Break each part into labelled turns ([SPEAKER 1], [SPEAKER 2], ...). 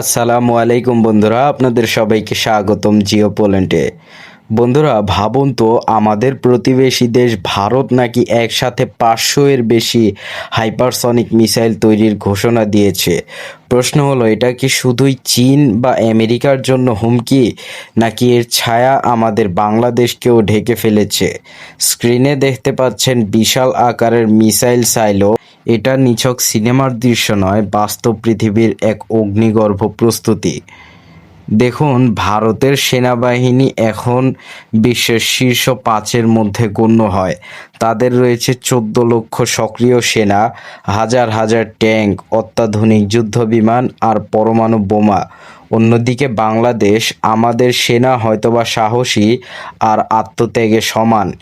[SPEAKER 1] আসসালামু আলাইকুম বন্ধুরা, আপনাদের সবাইকে স্বাগতম জিও পোল্যান্ডে। বন্ধুরা, ভাবুন তো, আমাদের প্রতিবেশী দেশ ভারত নাকি একসাথে পাঁচশো এর বেশি হাইপারসনিক মিসাইল তৈরির ঘোষণা দিয়েছে। প্রশ্ন হলো, এটা কি শুধুই চীন বা আমেরিকার জন্য হুমকি, নাকি এর ছায়া আমাদের বাংলাদেশকেও ঢেকে ফেলেছে? স্ক্রিনে দেখতে পাচ্ছেন বিশাল আকারের মিসাইল সাইলো এটা নিছক সিনেমার দৃশ্য নয়, বাস্তব পৃথিবীর এক অগ্নিগর্ভ প্রস্তুতি। দেখুন, ভারতের সেনাবাহিনী এখন বিশ্বের শীর্ষ পাঁচের মধ্যে গণ্য হয়। তাদের রয়েছে চোদ্দ লক্ষ সক্রিয় সেনা, হাজার হাজার ট্যাঙ্ক, অত্যাধুনিক যুদ্ধবিমান আর পরমাণু বোমা। অন্যদিকে বাংলাদেশ আমাদের সেনা হয়তোবা সাহসী আর আত্মত্যাগে সমান।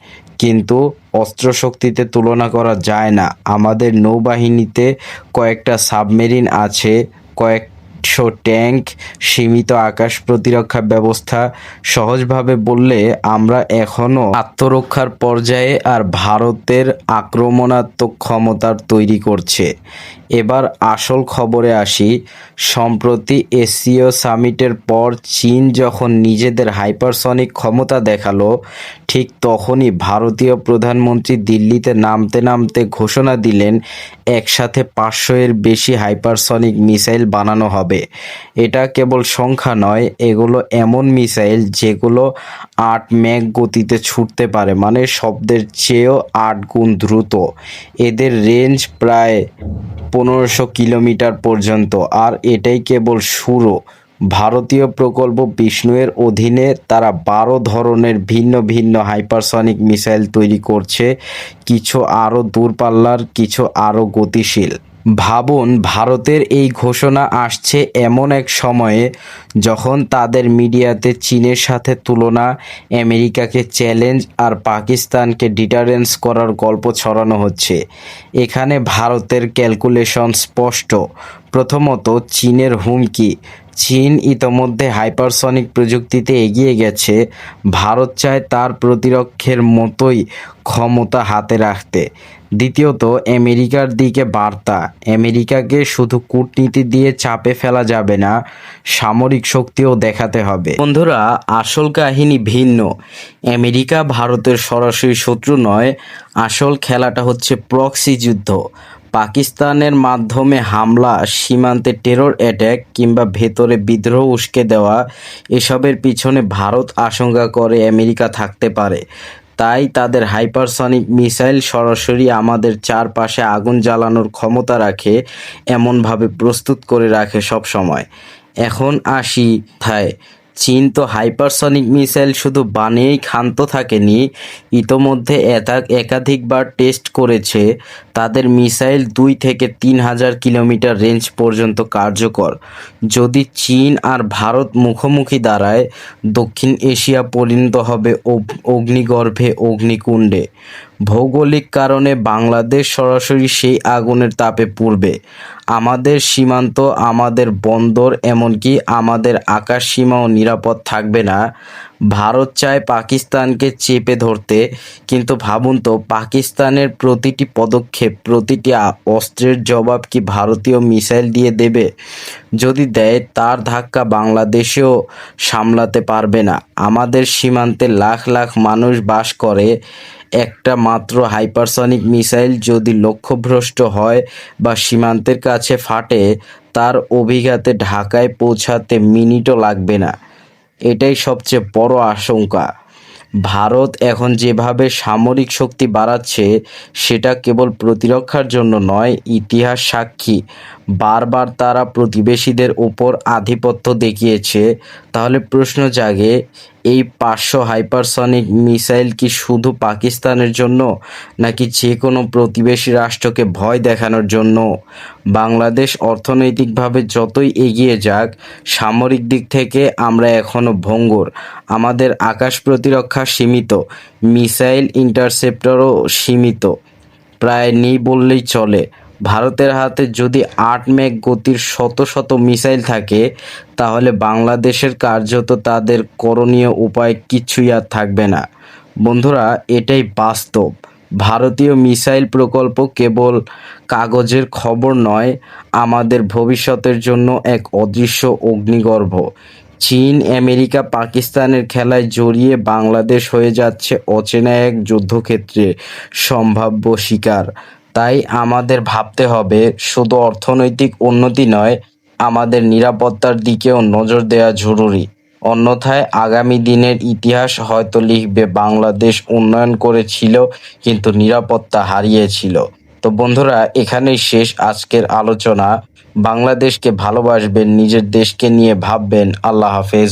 [SPEAKER 1] কিন্তু অস্ত্রশক্তিতে তুলনা করা যায় না। আমাদের নৌবাহিনীতে কয়েকটা সাবমেরিন আছে, কয়েকশো ট্যাঙ্ক, সীমিত আকাশ প্রতিরক্ষা ব্যবস্থা। সহজভাবে বললে, আমরা এখনও আত্মরক্ষার পর্যায়ে আর ভারতের আক্রমণাত্মক ক্ষমতার তৈরি করছে। এবার আসল খবরে আসি। সম্প্রতি এসিও সামিটের পর চীন যখন নিজেদের হাইপারসনিক ক্ষমতা দেখাল, ঠিক তখনই ভারতীয় প্রধানমন্ত্রী দিল্লিতে নামতে নামতে ঘোষণা দিলেন, একসাথে পাঁচশো এর বেশি হাইপারসনিক মিসাইল বানানো হবে। এটা কেবল সংখ্যা নয়, এগুলো এমন মিসাইল যেগুলো আট ম্যাক গতিতে ছুটতে পারে মানে শব্দের চেয়েও আট গুণ দ্রুত। এদের রেঞ্জ প্রায় পনেরোশো কিলোমিটার পর্যন্ত, আর এটাই কেবল শুরু। ভারতীয় প্রকল্প বিষ্ণুয়ের অধীনে তারা বারো ধরনের ভিন্ন ভিন্ন হাইপারসনিক মিসাইল তৈরি করছে, কিছু আরও দূরপাল্লার, কিছু আরও গতিশীল। ভাবুন, ভারতের এই ঘোষণা আসছে এমন এক সময়ে যখন তাদের মিডিয়াতে চীনের সাথে তুলনা, আমেরিকাকে চ্যালেঞ্জ আর পাকিস্তানকে ডিটারেন্স করার গল্প ছড়ানো হচ্ছে। এখানে ভারতের ক্যালকুলেশন স্পষ্ট। প্রথমত, চীনের হুমকি। চীন ইতোমধ্যে হাইপারসনিক প্রযুক্তিতে এগিয়ে গেছে। ভারত চায় তার প্রতিরক্ষের মতোই ক্ষমতা হাতে রাখতে। দ্বিতীয়ত, আমেরিকার দিকে বার্তা। আমেরিকাকে শুধু কূটনীতি দিয়ে চাপে ফেলা যাবে না, সামরিক শক্তিও দেখাতে হবে। বন্ধুরা, আসল কাহিনী ভিন্ন। আমেরিকা ভারতের সরাসরি শত্রু নয়, আসল খেলাটা হচ্ছে প্রক্সি যুদ্ধ। পাকিস্তানের মাধ্যমে হামলা, সীমান্তে টেরর অ্যাট্যাক কিংবা ভেতরে বিদ্রোহ উস্কে দেওয়া, এসবের পিছনে ভারত আশঙ্কা করে আমেরিকা থাকতে পারে। তাই তাদের হাইপারসনিক মিসাইল সরাসরি আমাদের চারপাশে আগুন জ্বালানোর ক্ষমতা রাখে, এমনভাবে প্রস্তুত করে রাখে সব সময় এখন আসি থায় চীন তো হাইপারসনিক মিসাইল শুধু বানিয়েই ক্ষান্ত থাকেনি, ইতোমধ্যে একাধিকবার টেস্ট করেছে। তাদের মিসাইল দুই থেকে তিন হাজার কিলোমিটার রেঞ্জ পর্যন্ত কার্যকর। যদি চীন আর ভারত মুখোমুখি দাঁড়ায়, দক্ষিণ এশিয়া পরিণত হবে অগ- অগ্নিগর্ভে, অগ্নিকুণ্ডে। ভৌগোলিক কারণে বাংলাদেশ সরাসরি সেই আগুনের তাপে পুড়বে। আমাদের সীমান্ত, আমাদের বন্দর, এমনকি আমাদের আকাশ সীমাও নিরাপদ থাকবে না। ভারত চায় পাকিস্তানকে চেপে ধরতে। কিন্তু ভাবুন তো, পাকিস্তানের প্রতিটি পদক্ষেপ, প্রতিটি অস্ত্রের জবাব কি ভারতীয় মিসাইল দিয়ে দেবে? যদি দেয়, তার ধাক্কা বাংলাদেশেও সামলাতে পারবে না। আমাদের সীমান্তে লাখ লাখ মানুষ বাস করে। একটা মাত্র হাইপারসনিক মিসাইল যদি লক্ষ্যভ্রষ্ট হয় বা সীমান্তের কাছে ফাটে, তার অভিঘাতে ঢাকায় পৌঁছাতে মিনিটও লাগবে না। এটাই সবচেয়ে বড় আশঙ্কা। ভারত এখন যেভাবে সামরিক শক্তি বাড়াচ্ছে, সেটা কেবল প্রতিরক্ষার জন্য নয়, ইতিহাস সাক্ষী। বারবার তারা প্রতিবেশীদের উপর আধিপত্য দেখিয়েছে। তাহলে প্রশ্ন জাগে, এই পাঁচশো হাইপারসনিক মিসাইল কি শুধু পাকিস্তানের জন্য, নাকি যে কোনো প্রতিবেশী রাষ্ট্রকে ভয় দেখানোর জন্য? বাংলাদেশ অর্থনৈতিকভাবে যতই এগিয়ে যাক, সামরিক দিক থেকে আমরা এখনও ভঙ্গুর। আমাদের আকাশ প্রতিরক্ষা সীমিত, মিসাইল ইন্টারসেপ্টরও সীমিত। প্রায় নেই বললেই চলে। ভারতের হাতে যদি আট মেঘ গতির শত শত মিসাইল থাকে, তাহলে বাংলাদেশের কার্যত তাদের করণীয় উপায় কিছুই আর থাকবে না। বন্ধুরা, এটাই বাস্তব। ভারতীয় মিসাইল প্রকল্প কেবল কাগজের খবর নয়, আমাদের ভবিষ্যতের জন্য এক অদৃশ্য অগ্নিগর্ভ। চীন, আমেরিকা, পাকিস্তানের খেলায় জড়িয়ে বাংলাদেশ হয়ে যাচ্ছে অচেনা এক যুদ্ধক্ষেত্রে সম্ভাব্য শিকার। তাই আমাদের ভাবতে হবে, শুধু অর্থনৈতিক উন্নতি নয়, আমাদের নিরাপত্তার দিকেও নজর দেওয়া জরুরি। অন্যথায় আগামী দিনের ইতিহাস হয়তো লিখবে, বাংলাদেশ উন্নয়ন করেছিল কিন্তু নিরাপত্তা হারিয়েছিল। তো বন্ধুরা, এখানেই শেষ আজকের আলোচনা। বাংলাদেশকে ভালোবাসবেন, নিজের দেশকে নিয়ে ভাববেন। আল্লাহ হাফেজ।